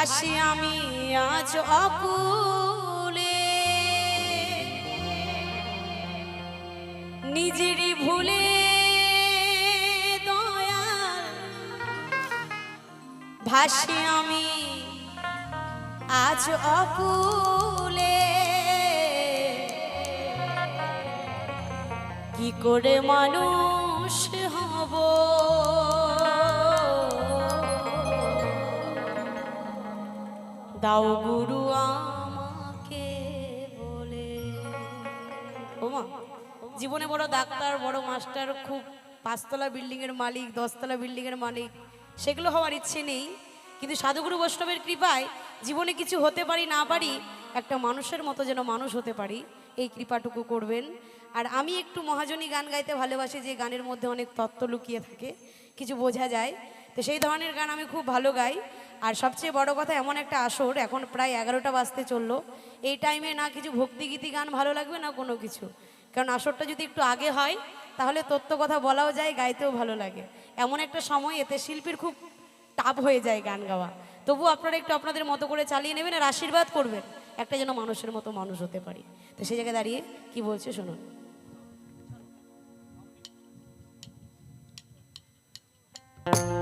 ভাসি আমি আজ অকুলে। নিজেরই ভুলে ভাসি আমি আজ অকুলে। কি করে মানুষ দাও গুরু আমাকে বলে। ওমা জীবনে বড় ডাক্তার, বড় মাস্টার, খুব পাঁচতলা বিল্ডিংয়ের মালিক, দশতলা বিল্ডিংয়ের মালিক, সেগুলো হওয়ার ইচ্ছে নেই। কিন্তু সাধুগুরু বৈষ্ণবের কৃপায় জীবনে কিছু হতে পারি, না পারি, একটা মানুষের মতো যেন মানুষ হতে পারি, এই কৃপাটুকু করবেন। আর আমি একটু মহাজনী গান গাইতে ভালোবাসি, যে গানের মধ্যে অনেক তত্ত্ব লুকিয়ে থাকে, কিছু বোঝা যায়। তো সেই ধরনের গান আমি খুব ভালো গাই। আর সবচেয়ে বড় কথা, এমন একটা আসর, এখন প্রায় এগারোটা বাজতে চলল। এই টাইমে না কিছু ভক্তিগীতি গান ভালো লাগবে না কোনো কিছু? কারণ আসরটা যদি একটু আগে হয়, তাহলে তত্ত্ব কথা বলাও যায়, গাইতেও ভালো লাগে। এমন একটা সময়, এতে শিল্পীর খুব টাপ হয়ে যায় গান গাওয়া। তবু আপনারা একটু আপনাদের মতো করে চালিয়ে নেবেন আর আশীর্বাদ করবেন, একটা যেন মানুষের মতো মানুষ হতে পারি। তো সেই জায়গায় দাঁড়িয়ে কি বলছে শুনুন। কি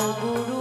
দাও গুরু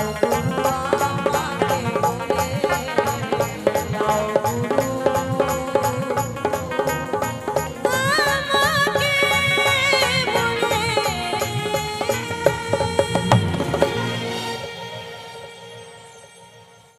দাও গুরু